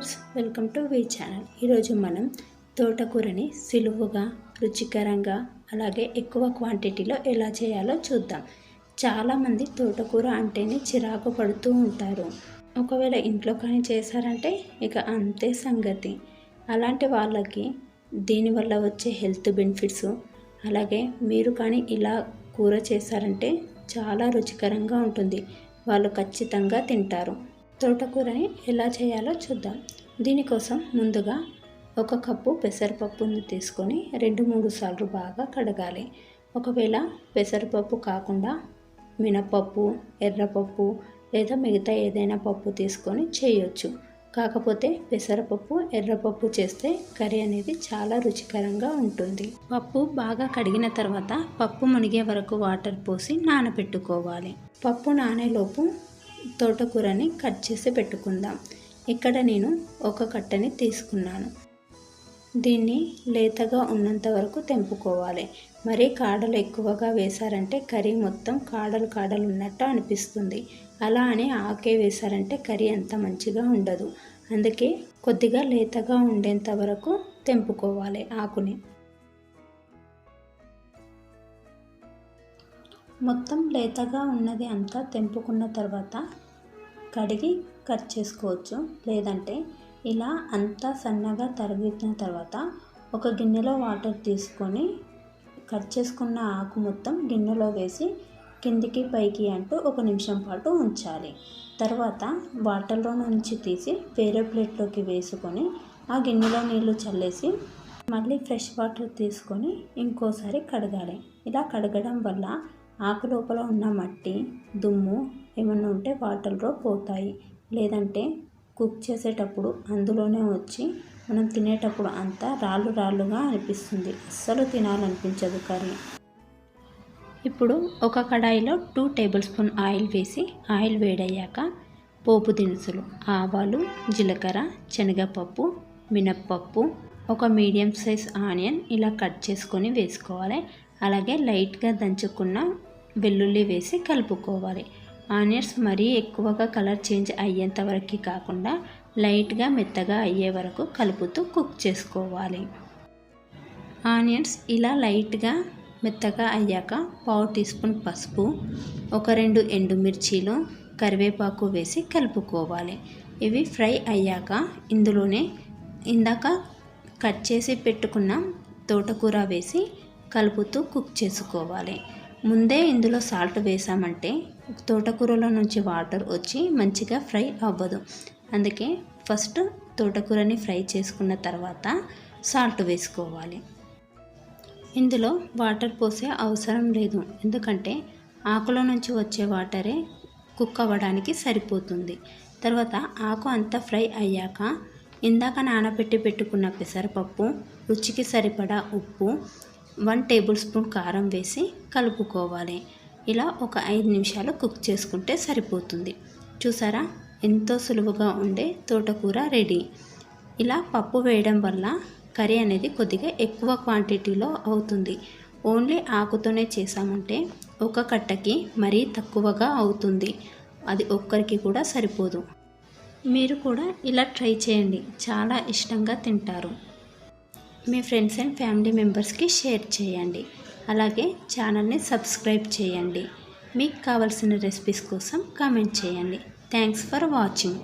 Viewers welcome to V channel. ఈరోజు మనం తోటకూరని సులువుగా రుచికరంగా అలాగే ఎక్కువ క్వాంటిటీలో ఎలా చేయాలో చూద్దాం. చాలామంది తోటకూర అంటేనే చిరాకు పడుతూ ఉంటారు. ఒకవేళ ఇంట్లో కానీ చేశారంటే ఇక అంతే సంగతి. అలాంటి వాళ్ళకి దీనివల్ల వచ్చే హెల్త్ బెనిఫిట్స్ అలాగే మీరు కానీ ఇలా కూర చేశారంటే చాలా రుచికరంగా ఉంటుంది. వాళ్ళు ఖచ్చితంగా తింటారు. తోటకూరని ఎలా చేయాలో చూద్దాం. దీనికోసం ముందుగా ఒక కప్పు పెసరపప్పును తీసుకొని రెండు మూడు సార్లు బాగా కడగాలి. ఒకవేళ పెసరపప్పు కాకుండా మినపప్పు ఎర్రపప్పు లేదా మిగతా ఏదైనా పప్పు తీసుకొని చేయొచ్చు. కాకపోతే పెసరపప్పు ఎర్రపప్పు చేస్తే కర్రీ అనేది చాలా రుచికరంగా ఉంటుంది. పప్పు బాగా కడిగిన తర్వాత పప్పు మునిగే వరకు వాటర్ పోసి నానబెట్టుకోవాలి. పప్పు నానేలోపు తోటకూరని కట్ చేసి పెట్టుకుందాం. ఇక్కడ నేను ఒక కట్టని తీసుకున్నాను. దీన్ని లేతగా ఉన్నంత వరకు తెంపుకోవాలి. మరీ కాడలు ఎక్కువగా వేశారంటే కర్రీ మొత్తం కాడలు కాడలు ఉన్నట్టు అనిపిస్తుంది. అలా అని ఆకే వేశారంటే కర్రీ అంత మంచిగా ఉండదు. అందుకే కొద్దిగా లేతగా ఉండేంత వరకు తెంపుకోవాలి ఆకుని. మొత్తం లేతగా ఉన్నది అంతా తెంపుకున్న తర్వాత కడిగి కట్ చేసుకోవచ్చు. లేదంటే ఇలా అంతా సన్నగా తరిగిన తర్వాత ఒక గిన్నెలో వాటర్ తీసుకొని కట్ చేసుకున్న ఆకు మొత్తం గిన్నెలో వేసి కిందికి పైకి అంటూ ఒక నిమిషం పాటు ఉంచాలి. తర్వాత వాటర్లో నుంచి తీసి వేరే ప్లేట్లోకి వేసుకొని ఆ గిన్నెలో నీళ్ళు చల్లేసి మళ్ళీ ఫ్రెష్ వాటర్ తీసుకొని ఇంకోసారి కడగాలి. ఇలా కడగడం వల్ల ఆకు లోపల ఉన్న మట్టి దుమ్ము ఏమన్నా ఉంటే వాటర్లో పోతాయి. లేదంటే కుక్ చేసేటప్పుడు అందులోనే వచ్చి మనం తినేటప్పుడు అంతా రాళ్ళు రాళ్ళుగా అనిపిస్తుంది. అస్సలు తినాలనిపించదు కర్రీ. ఇప్పుడు ఒక కడాయిలో టూ టేబుల్ స్పూన్ ఆయిల్ వేసి ఆయిల్ వేడయ్యాక పోపు దినుసులు ఆవాలు జీలకర్ర శనగపప్పు మినప్పప్పు ఒక మీడియం సైజ్ ఆనియన్ ఇలా కట్ చేసుకొని వేసుకోవాలి. అలాగే లైట్గా దంచుకున్న వెల్లుల్లి వేసి కలుపుకోవాలి. ఆనియన్స్ మరీ ఎక్కువగా కలర్ చేంజ్ అయ్యేంత వరకు కాకుండా లైట్గా మెత్తగా అయ్యే వరకు కలుపుతూ కుక్ చేసుకోవాలి. ఆనియన్స్ ఇలా లైట్గా మెత్తగా అయ్యాక పావు టీ స్పూన్ పసుపు ఒక రెండు ఎండుమిర్చీలు కరివేపాకు వేసి కలుపుకోవాలి. ఇవి ఫ్రై అయ్యాక ఇందులోనే ఇందాక కట్ చేసి పెట్టుకున్న తోటకూర వేసి కలుపుతూ కుక్ చేసుకోవాలి. ముందే ఇందులో సాల్ట్ వేసామంటే తోటకూరలో నుంచి వాటర్ వచ్చి మంచిగా ఫ్రై అవ్వదు. అందుకే ఫస్ట్ తోటకూరని ఫ్రై చేసుకున్న తర్వాత సాల్ట్ వేసుకోవాలి. ఇందులో వాటర్ పోసే అవసరం లేదు. ఎందుకంటే ఆకులో నుంచి వచ్చే వాటరే కుక్ అవ్వడానికి సరిపోతుంది. తర్వాత ఆకు అంతా ఫ్రై అయ్యాక ఇందాక నానబెట్టి పెట్టుకున్న పెసరపప్పు రుచికి సరిపడా ఉప్పు వన్ టేబుల్ స్పూన్ కారం వేసి కలుపుకోవాలి. ఇలా ఒక ఐదు నిమిషాలు కుక్ చేసుకుంటే సరిపోతుంది. చూసారా? ఎంతో సులువుగా ఉండే తోటకూర రెడీ. ఇలా పప్పు వేయడం వల్ల కర్రీ అనేది కొద్దిగా ఎక్కువ క్వాంటిటీలో అవుతుంది. ఓన్లీ ఆకుతోనే చేసామంటే ఒక కట్టకి మరీ తక్కువగా అవుతుంది. అది ఒక్కరికి కూడా సరిపోదు. మీరు కూడా ఇలా ట్రై చేయండి. చాలా ఇష్టంగా తింటారు. మీ ఫ్రెండ్స్ అండ్ ఫ్యామిలీ మెంబర్స్కి షేర్ చేయండి. అలాగే ఛానల్ని సబ్స్క్రైబ్ చేయండి. మీకు కావలసిన రెసిపీస్ కోసం కామెంట్ చేయండి. Thanks for watching.